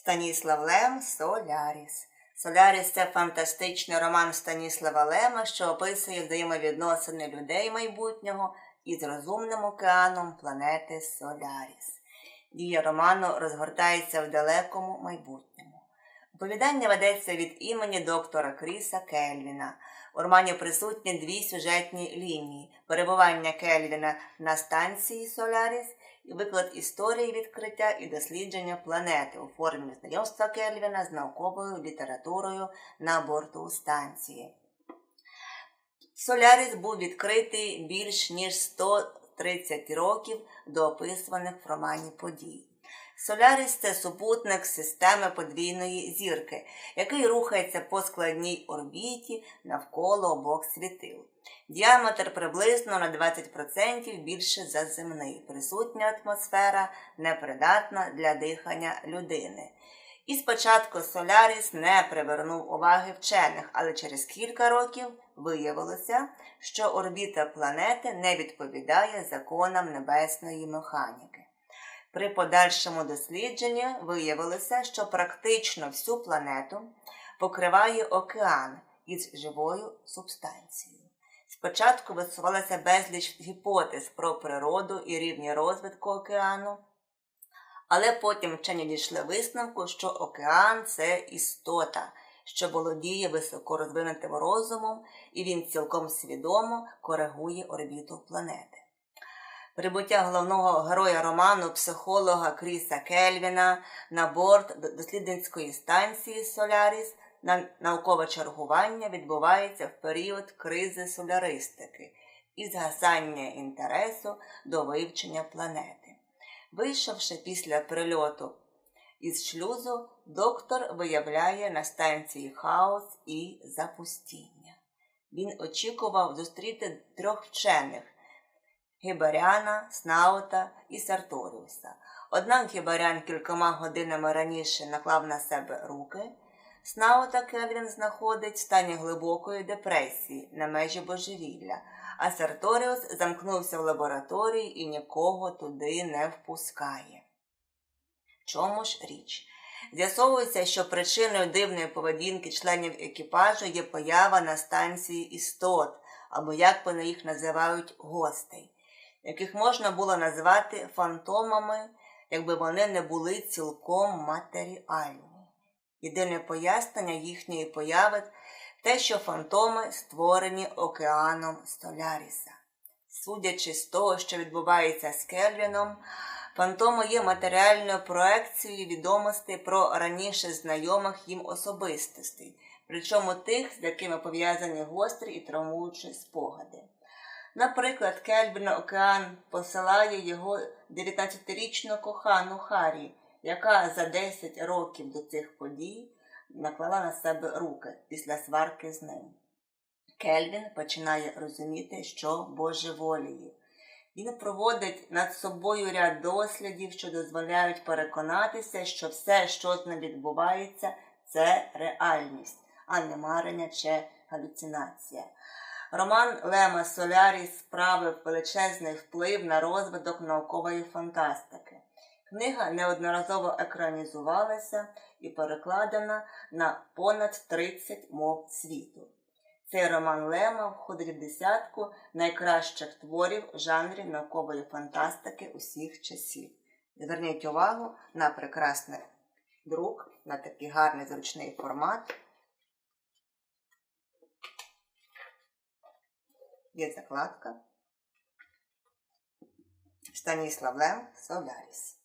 Станіслав Лем Соляріс. Соляріс це фантастичний роман Станіслава Лема, що описує взаємовідносини людей майбутнього із розумним океаном планети Соляріс. Дія роману розгортається в далекому майбутньому. Оповідання ведеться від імені доктора Кріса Кельвіна. У романі присутні дві сюжетні лінії: перебування Кельвіна на станції Соляріс виклад історії відкриття і дослідження планети у формі знайомства Кельвіна з науковою літературою на борту станції. Соляріс був відкритий більш ніж 130 років до описуваних в романі подій. Соляріс це супутник системи подвійної зірки, який рухається по складній орбіті навколо обох світил. Діаметр приблизно на 20% більше за земний. Присутня атмосфера непридатна для дихання людини. І спочатку Соляріс не привернув уваги вчених, але через кілька років виявилося, що орбіта планети не відповідає законам небесної механіки. При подальшому дослідженні виявилося, що практично всю планету покриває океан із живою субстанцією. Спочатку висувалося безліч гіпотез про природу і рівні розвитку океану, але потім вчені дійшли висновку, що океан це істота, що володіє високорозвинутим розумом, і він цілком свідомо коригує орбіту планети. Прибуття головного героя роману психолога Кріса Кельвіна на борт дослідницької станції Соляріс на наукове чергування відбувається в період кризи соляристики і згасання інтересу до вивчення планети. Вийшовши після прильоту із шлюзу, доктор виявляє на станції хаос і запустіння. Він очікував зустріти трьох вчених. Гібаряна, Снаута і Сарторіуса. Однак Гібарян кількома годинами раніше наклав на себе руки. Снаута Кевін знаходить в стані глибокої депресії на межі божевілля, а Сарторіус замкнувся в лабораторії і нікого туди не впускає. Чому ж річ? З'ясовується, що причиною дивної поведінки членів екіпажу є поява на станції істот, або як вони їх називають гостей яких можна було назвати фантомами, якби вони не були цілком матеріальні. Єдине пояснення їхньої появи те, що фантоми створені океаном Столяріса. Судячи з того, що відбувається з Кельвіном, фантоми є матеріальною проекцією відомостей про раніше знайомих їм особистостей, причому тих, з якими пов'язані гострі і травмуючі спогади. Наприклад, Кельбін Океан посилає його 19-річну кохану Харі, яка за 10 років до цих подій наклала на себе руки після сварки з ним. Кельвін починає розуміти, що божеволіє. Він проводить над собою ряд дослідів, що дозволяють переконатися, що все, що з ним відбувається, це реальність, а не марення чи галюцинація. Роман Лема Соляріс справив величезний вплив на розвиток наукової фантастики. Книга неодноразово екранізувалася і перекладена на понад 30 мов світу. Цей роман Лема входить в десятку найкращих творів в жанрі наукової фантастики усіх часів. Зверніть увагу на прекрасний друк, на такий гарний зручний формат. Є закладка. Станіслав Лев Соляріс.